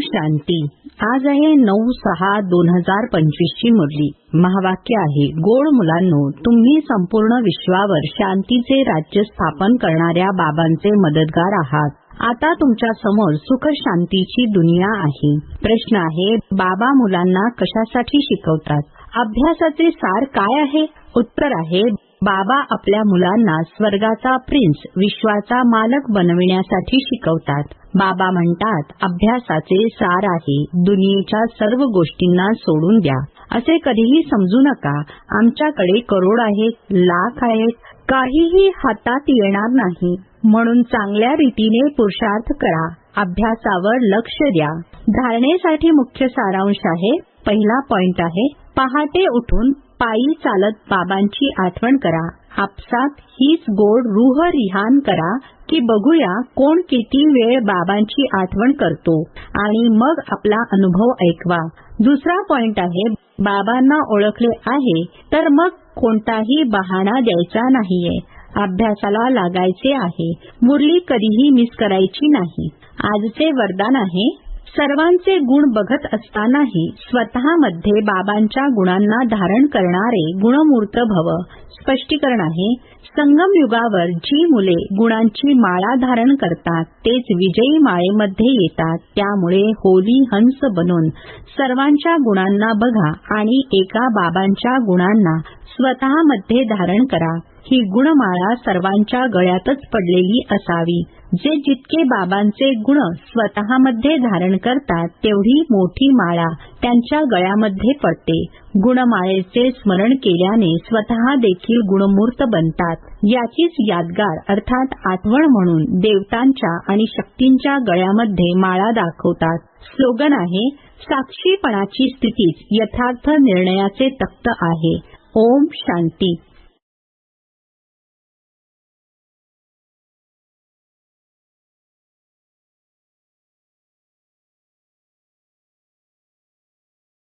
शांती. आज आहे नऊ सहा दोन हजार पंचवीस ची मुरली. महावाक्य आहे गोड मुलांनो तुम्ही संपूर्ण विश्वावर शांतीचे राज्य स्थापन करणाऱ्या बाबांचे मदतगार आहात. आता तुमच्यासमोर सुख शांतीची दुनिया आहे. प्रश्न आहे बाबा मुलांना कशासाठी शिकवतात? अभ्यासाचे सार काय आहे? उत्तर आहे बाबा आपल्या मुलांना स्वर्गाचा प्रिन्स विश्वाचा मालक बनविण्यासाठी शिकवतात. बाबा म्हणतात अभ्यासाचे सार आहे. दुनियेच्या सर्व गोष्टींना सोडून द्या. असे कधीही समजू नका. आमच्याकडे करोड आहेत लाख आहेत. काहीही हातात येणार नाही. म्हणून चांगल्या रीतीने पुरुषार्थ करा. अभ्यासावर लक्ष द्या. धारणेसाठी मुख्य सारांश आहे. पहिला पॉइंट आहे पहाटे उठून पायी चालत बाबांची आठवण करा. आपसात हीच गोड रूह रिहान करा की बघूया कोण किती वेळ बाबांची आठवण करतो आणि मग आपला अनुभव ऐकवा. दुसरा पॉइंट आहे बाबांना ओळखले आहे तर मग कोणताही बहाणा द्यायचा नाहीये. अभ्यासाला लागायचे आहे. मुरली कधीही मिस करायची नाही. आजचे वरदान आहे सर्वांचे गुण बघत असतानाही स्वतःमध्ये बाबांच्या गुणांना धारण करणारे गुणमूर्त भव स्पष्टीकरण आहे. संगम युगावर जी मुले गुणांची माळा धारण करतात तेच विजयी माळेमध्ये येतात. त्यामुळे होली हंस बनून सर्वांच्या गुणांना बघा आणि एका बाबांच्या गुणांना स्वतःमध्ये धारण करा. ही गुणमाळा सर्वांच्या गळ्यातच पडलेली असावी. जे जितके बाबांचे गुण स्वतःमध्ये धारण करतात तेवढी मोठी माळा त्यांच्या गळ्यामध्ये पडते. गुणमाळेचे स्मरण केल्याने स्वतः देखील गुणमूर्त बनतात. याचीच यादगार अर्थात आठवण म्हणून देवतांच्या आणि शक्तींच्या गळ्यामध्ये माळा दाखवतात. स्लोगन आहे साक्षीपणाची स्थितीच यथार्थ निर्णयाचे तख्त आहे. ओम शांती.